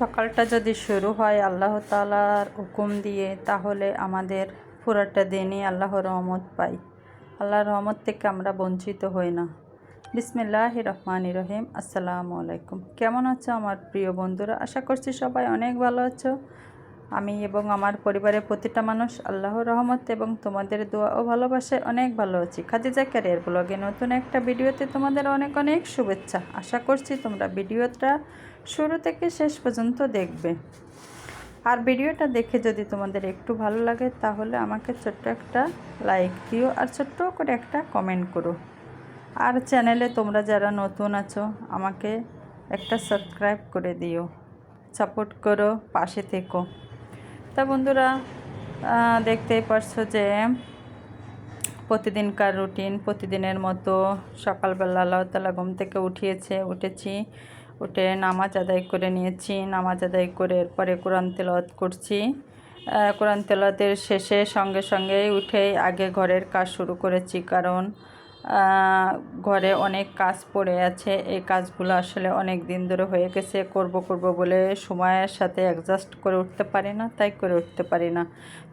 সকালটা যদি শুরু হয় আল্লাহ তালার হুকুম দিয়ে, তাহলে আমাদের পুরোটা দিনই আল্লাহ রহমত পাই আল্লাহ রহমত থেকে আমরা বঞ্চিত হই না। বিসমিল্লাহ রহমান রহিম। আসসালামু আলাইকুম। কেমন আছো আমার প্রিয় বন্ধুরা? আশা করছি সবাই অনেক ভালো আছো। আমি এবং আমার পরিবারের প্রতিটা মানুষ আল্লাহর রহমত এবং তোমাদের দোয়া ও ভালোবাসায় অনেক ভালো আছি। খাদিজা ক্যারিয়ার ব্লগে নতুন একটা ভিডিওতে তোমাদের অনেক অনেক শুভেচ্ছা। আশা করছি তোমরা ভিডিওটা শুরু থেকে শেষ পর্যন্ত দেখবে। আর ভিডিওটা দেখে যদি তোমাদের একটু ভালো লাগে, তাহলে আমাকে ছোট্ট একটা লাইক দিও আর ছোট্ট করে একটা কমেন্ট করো। আর চ্যানেলে তোমরা যারা নতুন আছো, আমাকে একটা সাবস্ক্রাইব করে দিও। সাপোর্ট করো, পাশে থেকো। তা বন্ধুরা দেখতেই পারছ যে প্রতিদিনকার রুটিন, প্রতিদিনের মতো সকালবেলা আল্লাহ তালা ঘুম থেকে উঠিয়েছে, উঠেছি, উঠে নামাজ আদায় করে নিয়েছি, নামাজ আদায় করে এরপরে কোরআন তেলত করছি। কোরআন তেলাওয়াতের শেষে সঙ্গে সঙ্গেই উঠেই আগে ঘরের কাজ শুরু করেছি, কারণ ঘরে অনেক কাজ পড়ে আছে। এই কাজগুলো আসলে অনেক দিন ধরে হয়ে গেছে। করব করব বলে সময়ের সাথে অ্যাডজাস্ট করে উঠতে পারি না, তাই করে উঠতে পারি না।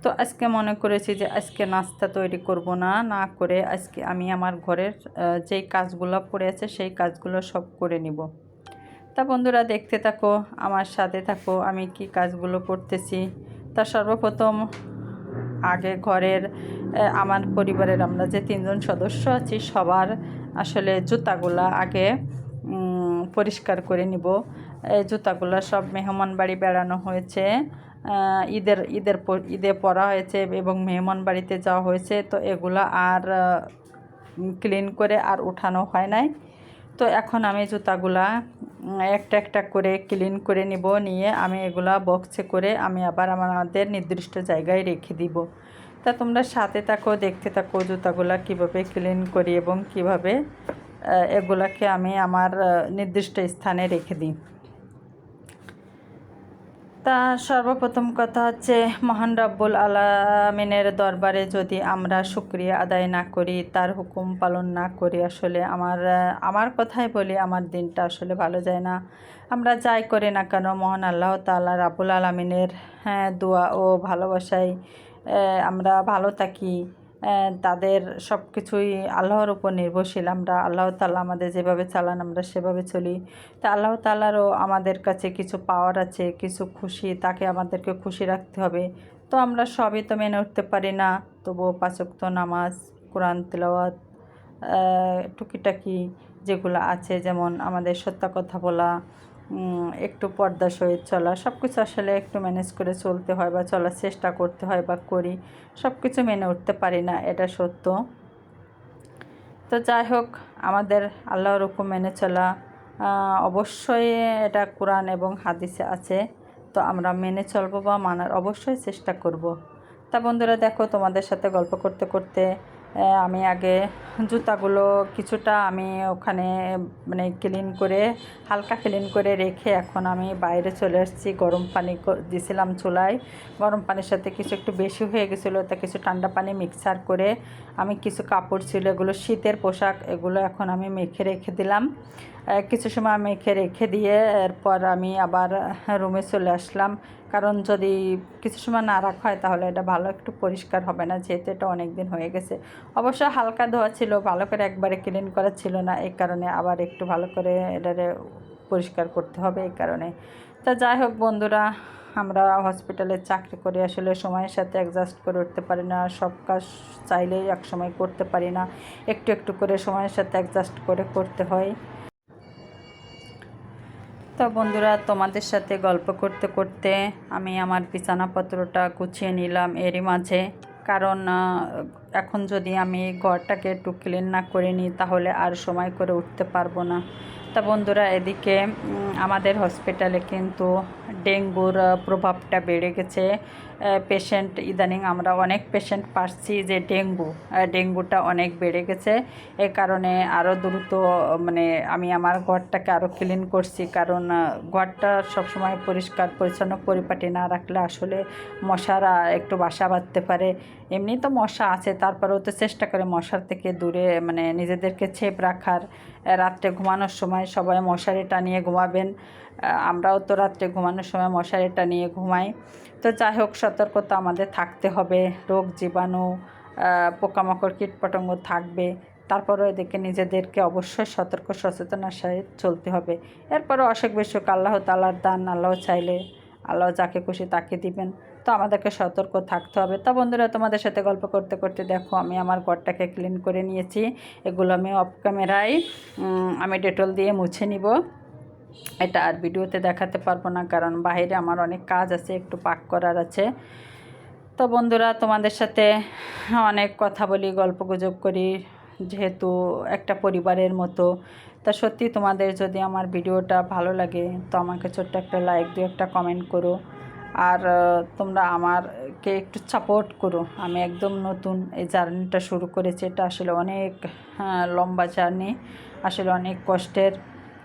তো আজকে মনে করেছি যে আজকে নাস্তা তৈরি করব না না করে আজকে আমি আমার ঘরের যেই কাজগুলো পড়ে আছে সেই কাজগুলো সব করে নিব। তা বন্ধুরা দেখতে থাকো, আমার সাথে থাকো, আমি কি কাজগুলো করতেছি। তা সর্বপ্রথম আগে ঘরের আমার পরিবারের আমরা যে তিনজন সদস্য আছি, সবার আসলে জুতাগুলা আগে পরিষ্কার করে নিব। এই জুতাগুলো সব মেহমান বাড়ি বেড়ানো হয়েছে। ঈদের ঈদের ঈদে পরা হয়েছে এবং মেহমান বাড়িতে যাওয়া হয়েছে। তো এগুলা আর ক্লিন করে আর উঠানো হয় নাই। তো এখন আমি জুতাগুলা একটা একটা করে ক্লিন করে নিব, নিয়ে আমি এগুলা বক্সে করে আমি আবার আমাদের নির্দিষ্ট জায়গায় রেখে দিব। তা তোমরা সাথে থাকো, দেখতে থাকো জুতাগুলা কীভাবে ক্লিন করি এবং কীভাবে এগুলাকে আমি আমার নির্দিষ্ট স্থানে রেখে দিই। তা সর্বপ্রথম কথা হচ্ছে মহান রব্বুল আলামিনের দরবারে যদি আমরা শুক্রিয়া আদায় না করি, তার হুকুম পালন না করি, আসলে আমার আমার কথাই বলি, আমার দিনটা আসলে ভালো যায় না। আমরা যাই করি না কেন, মহান আল্লাহ তাআলা রাবুল আলমিনের হ্যাঁ দোয়া ও ভালোবাসায় আমরা ভালো থাকি। তাদের সব কিছুই আল্লাহর উপর নির্ভরশীল। আমরা আল্লাহ তাল্লাহ আমাদের যেভাবে চালান, আমরা সেভাবে চলি। তা আল্লাহ তাল্লারও আমাদের কাছে কিছু পাওয়ার আছে, কিছু খুশি, তাকে আমাদেরকে খুশি রাখতে হবে। তো আমরা সবই তো মেনে উঠতে পারি না, তবুও পাঁচক্ত নামাজ, কোরআন, তেলাওয়াত টুকিটাকি যেগুলো আছে, যেমন আমাদের সত্য কথা বলা একটু পর্দা সহিত চলা সব কিছু আসলে একটু ম্যানেজ করে চলতে হয় বা চলার চেষ্টা করতে হয় বা করি সব কিছু মেনে উঠতে পারি না, এটা সত্য তো যাই হোক, আমাদের আল্লাহর হুকুম মেনে চলা অবশ্যই এটা কোরআন এবং হাদিসে আছে তো আমরা মেনে চলবো বা মানার অবশ্যই চেষ্টা করব। তা বন্ধুরা, দেখো তোমাদের সাথে গল্প করতে করতে আমি আগে জুতাগুলো কিছুটা আমি ওখানে মানে ক্লিন করে, হালকা ক্লিন করে রেখে এখন আমি বাইরে চলে এসেছি গরম পানি দিছিলাম চুলায়। গরম পানির সাথে কিছু একটু বেশি হয়ে গেছিল, তা কিছু ঠান্ডা পানি মিক্সার করে আমি কিছু কাপড় ছিল, এগুলো শীতের পোশাক, এগুলো এখন আমি মেখে রেখে দিলাম। কিছু সময় মেখে রেখে দিয়ে এরপর আমি আবার রুমে চলে আসলাম। কারণ যদি কিছু সময় না রাখা হয় তাহলে এটা ভালো একটু পরিষ্কার হবে না, যেহেতু এটা অনেক দিন হয়ে গেছে। অবশ্য হালকা ধোয়া ছিল, ভালো করে একবারে ক্লিন করা ছিল না, এই কারণে আবার একটু ভালো করে এটারে পরিষ্কার করতে হবে, এই কারণে। তা যাই হোক বন্ধুরা, আমরা হসপিটালে চাকরি করে, আসলে সময়ের সাথে অ্যাডজাস্ট করে উঠতে পারি না, সব কাজ চাইলেই এক সময় করতে পারি না। একটু একটু করে সময়ের সাথে অ্যাডজাস্ট করে করতে হয়। তো বন্ধুরা, তোমাদের সাথে গল্প করতে করতে আমি আমার বিছানাপত্রটা গুছিয়ে নিলাম এরই মাঝে। কারণ এখন যদি আমি ঘরটাকে একটু ক্লিন না করে নিই, তাহলে আর সময় করে উঠতে পারব না। তা বন্ধুরা, এদিকে আমাদের হসপিটালে কিন্তু ডেঙ্গুর প্রভাবটা বেড়ে গেছে। পেশেন্ট ইদানিং আমরা অনেক পেশেন্ট পাচ্ছি যে ডেঙ্গু ডেঙ্গুটা অনেক বেড়ে গেছে। এ কারণে আরও দ্রুত মানে আমি আমার ঘরটাকে আরও ক্লিন করছি। কারণ ঘরটা সবসময় পরিষ্কার, পরিচ্ছন্ন পরিপাটি না রাখলে আসলে মশারা একটু বাসা বাঁধতে পারে। এমনি তো মশা আছে, তারপরেও তো চেষ্টা করে মশার থেকে দূরে মানে নিজেদেরকে ছেপ রাখার। রাত্রে ঘুমানোর সময় সবাই মশারি টানিয়ে ঘুমাবেন। পারেন আমরাও তো রাত্রে ঘুমানোর সময় মশারিটা নিয়ে ঘুমাই। তো যাই হোক, সতর্কতা আমাদের থাকতে হবে। রোগ জীবাণু পোকামাকড়, কীটপতঙ্গ থাকবে। তারপরেও এদেরকে নিজেদেরকে অবশ্যই সতর্ক সচেতনার সাথে চলতে হবে। এরপরও অসুখ বিসুখ, আল্লাহ তালার দান, আল্লাহ চাইলে, আল্লাহ যাকে খুশি তাকে দিবেন। তো আমাদেরকে সতর্ক থাকতে হবে। তা বন্ধুরা, তোমাদের সাথে গল্প করতে করতে দেখো, আমি আমার ঘরটাকে ক্লিন করে নিয়েছি। এগুলো আমি অফ ক্যামেরায় আমি ডেটল দিয়ে মুছে নিব। এটা আর ভিডিওতে দেখাতে পারব না কারণ বাইরে আমার অনেক কাজ আছে একটু পাক করার আছে। তো বন্ধুরা তোমাদের সাথে অনেক কথা বলি গল্প গুজব করি যেহেতু একটা পরিবারের মতো। তা সত্যি তোমাদের যদি আমার ভিডিওটা ভালো লাগে তো আমাকে ছোট্ট একটা লাইক দিয়ে একটা কমেন্ট করো। আর তোমরা আমারকে একটু সাপোর্ট করো। আমি একদম নতুন এই জার্নিটা শুরু করেছি এটা আসলে অনেক হ্যাঁ, লম্বা জার্নি আসলে অনেক কষ্টের।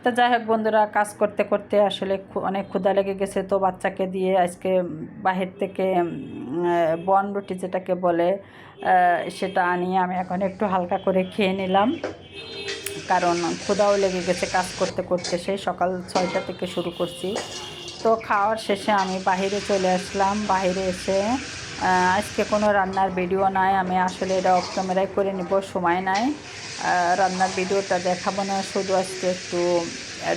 তো যাই হোক বন্ধুরা, কাজ করতে করতে আসলে অনেক ক্ষুধা লেগে গেছে তো বাচ্চাকে দিয়ে আজকে বাহির থেকে বন রুটি যেটাকে বলে সেটা আনিয়ে আমি এখন একটু হালকা করে খেয়ে নিলাম। কারণ ক্ষুধাও লেগে গেছে কাজ করতে করতে, সেই সকাল ছয়টা থেকে শুরু করছি। তো খাওয়ার শেষে আমি বাইরে চলে আসলাম। বাইরে এসে আজকে কোনো রান্নার ভিডিও নাই। আমি আসলে এটা অফ ক্যামেরায় করে নিব, সময় নাই। রান্নার ভিডিওটা দেখাবো না, শুধু আজকে একটু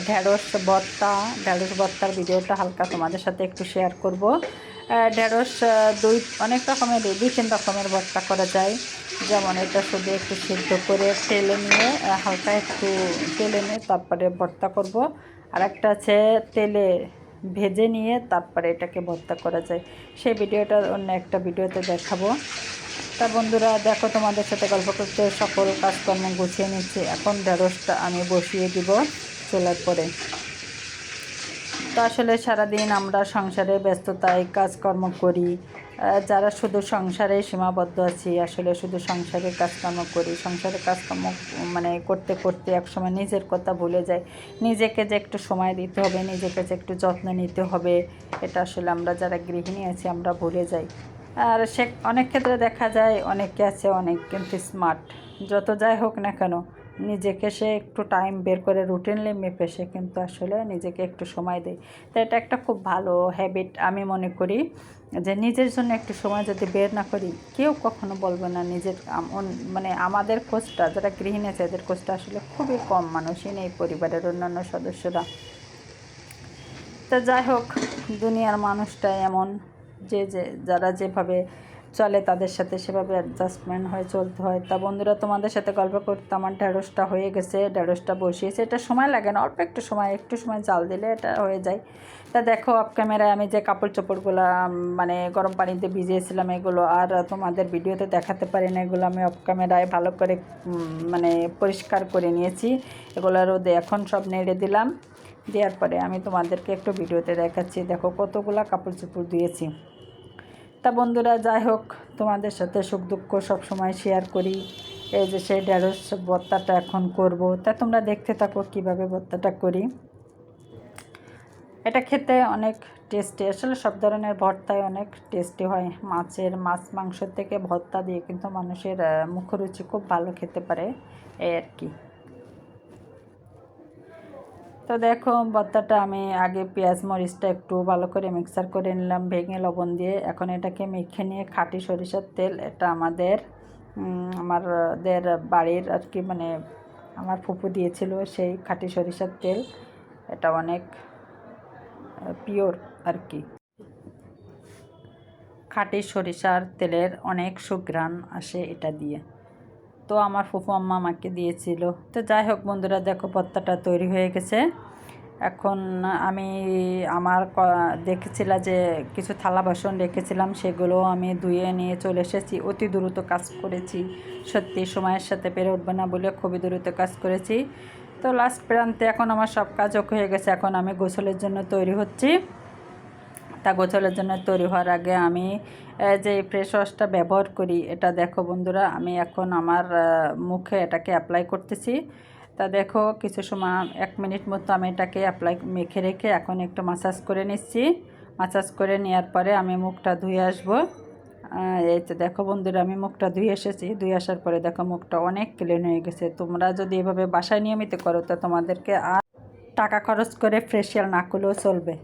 ঢেঁড়স ভর্তা, ঢেঁড়স ভর্তার ভিডিওটা হালকা তোমাদের সাথে একটু শেয়ার করব। ঢেঁড়স দুই, অনেক রকমের দুই তিন রকমের ভর্তা করা যায়। যেমন এটা শুধু একটু সিদ্ধ করে তেলে নিয়ে হালকা একটু তেলে নিয়ে তারপরে ভর্তা করব। আর একটা আছে তেলে ভেজে নিয়ে তারপরে এটাকে ভর্তা করা যায়। সেই ভিডিওটা অন্য একটা ভিডিওতে দেখাবো। তা বন্ধুরা, দেখো তোমাদের সাথে গল্প করতে সকল কাজকর্ম গুছিয়ে নিচ্ছি। এখন ঢেঁড়সটা আমি বসিয়ে দিব চলার পরে। তো আসলে সারাদিন আমরা সংসারে ব্যস্ততায় কাজকর্ম করি। যারা শুধু সংসারে সীমাবদ্ধ আছি, আসলে শুধু সংসারে কাজকর্ম করি। সংসারে কাজকর্ম মানে করতে করতে একসময় নিজের কথা ভুলে যাই। নিজেকে যে একটু সময় দিতে হবে, নিজেকে যে একটু যত্ন নিতে হবে, এটা আসলে আমরা যারা গৃহিণী আছি, আমরা ভুলে যাই। আর সে অনেক ক্ষেত্রে দেখা যায়, অনেকে আছে, অনেক কিন্তু স্মার্ট যত যাই হোক না কেন, নিজেকে সে একটু টাইম বের করে রুটিনলি মেপে সে কিন্তু আসলে নিজেকে একটু সময় দেয়। তো এটা একটা খুব ভালো হ্যাবিট আমি মনে করি যে নিজের জন্য একটু সময় যদি বের না করি, কেউ কখনো বলবে না নিজের মানে আমাদের খোঁজটা যারা গৃহিণী আছে, এদের খোঁজটা আসলে খুবই কম মানুষই নেই পরিবারের অন্যান্য সদস্যরা। তা যাই হোক, দুনিয়ার মানুষটা এমন। যে যে, যারা যেভাবে চলে তাদের সাথে সেভাবে অ্যাডজাস্টমেন্ট হয়ে, চলতে হয়। তা বন্ধুরা, তোমাদের সাথে গল্প করতে আমার ঢেঁড়সটা হয়ে গেছে, ঢেঁড়সটা বসিয়েছে। এটা সময় লাগে না, অল্প একটু সময় একটু সময় জাল দিলে এটা হয়ে যায়। তা দেখো অফ ক্যামেরায় আমি যে কাপড় চোপড়গুলো মানে গরম পানিতে ভিজিয়েছিলাম, এগুলো আর তোমাদের ভিডিওতে দেখাতে পারি না, এগুলো আমি অফ ক্যামেরায় ভালো করে মানে পরিষ্কার করে নিয়েছি। এগুলো রোদে এখন সব নেড়ে দিলাম। দেওয়ার পরে আমি তোমাদেরকে একটু ভিডিওতে দেখাচ্ছি। দেখো কতগুলা কাপড় চোপড় দিয়েছি তা বন্ধুরা, যাই হোক, তোমাদের সাথে সুখ দুঃখ সবসময় শেয়ার করি। এই যে সেই ঢেঁড়স ভর্তাটা এখন করব। তা তোমরা দেখতে থাকো কীভাবে ভর্তাটা করি। এটা খেতে অনেক টেস্টি আসলে সব ধরনের ভর্তায় অনেক টেস্টি হয়। মাছের, মাছ মাংস থেকে ভর্তা দিয়ে কিন্তু মানুষের মুখরুচি খুব ভালো খেতে পারে। এই আর কি। তো দেখো, ভর্তাটা আমি আগে পেঁয়াজ মরিচটা একটু ভালো করে মিক্সার করে নিলাম, ভেঙে লবণ দিয়ে। এখন এটাকে মেখে নিয়ে খাঁটি সরিষার তেল, এটা আমাদের আমাদের বাড়ির আর কি মানে আমার ফুপু দিয়েছিল সেই খাঁটি সরিষার তেল। এটা অনেক পিওর আর কি। খাঁটি সরিষার তেলের অনেক সুঘ্রাণ আসে এটা দিয়ে। তো আমার ফুফু আম্মা আমাকে দিয়েছিল। তো যাই হোক বন্ধুরা, দেখো পত্তাটা তৈরি হয়ে গেছে। এখন আমি আমার দেখেছিলাম যে কিছু থালা বাসন রেখেছিলাম, সেগুলো আমি ধুয়ে নিয়ে চলে এসেছি। অতি দ্রুত কাজ করেছি। সত্যি সময়ের সাথে পেরে উঠবে না বলে খুবই দ্রুত কাজ করেছি। তো লাস্ট প্রান্তে এখন আমার সব কাজও হয়ে গেছে। এখন আমি গোসলের জন্য তৈরি হচ্ছি। তা গোছলের জন্য তৈরি হওয়ার আগে আমি যে ফ্রেশ ওয়াশটা ব্যবহার করি, এটা দেখো বন্ধুরা, আমি এখন আমার মুখে এটাকে অ্যাপ্লাই করতেছি। তা দেখো, কিছু সময়, এক মিনিট মতো আমি এটাকে অ্যাপ্লাই মেখে রেখে এখন একটু মাসাজ করে নিচ্ছি। মাসাজ করে নেওয়ার পরে আমি মুখটা ধুয়ে আসব। এই তো দেখো বন্ধুরা, আমি মুখটা ধুয়ে এসেছি। ধুয়ে আসার পরে দেখো মুখটা অনেক ক্লিন হয়ে গেছে। তোমরা যদি এভাবে বাসায় নিয়মিত করো, তা তোমাদেরকে আর টাকা খরচ করে ফেসিয়াল না করলেও চলবে।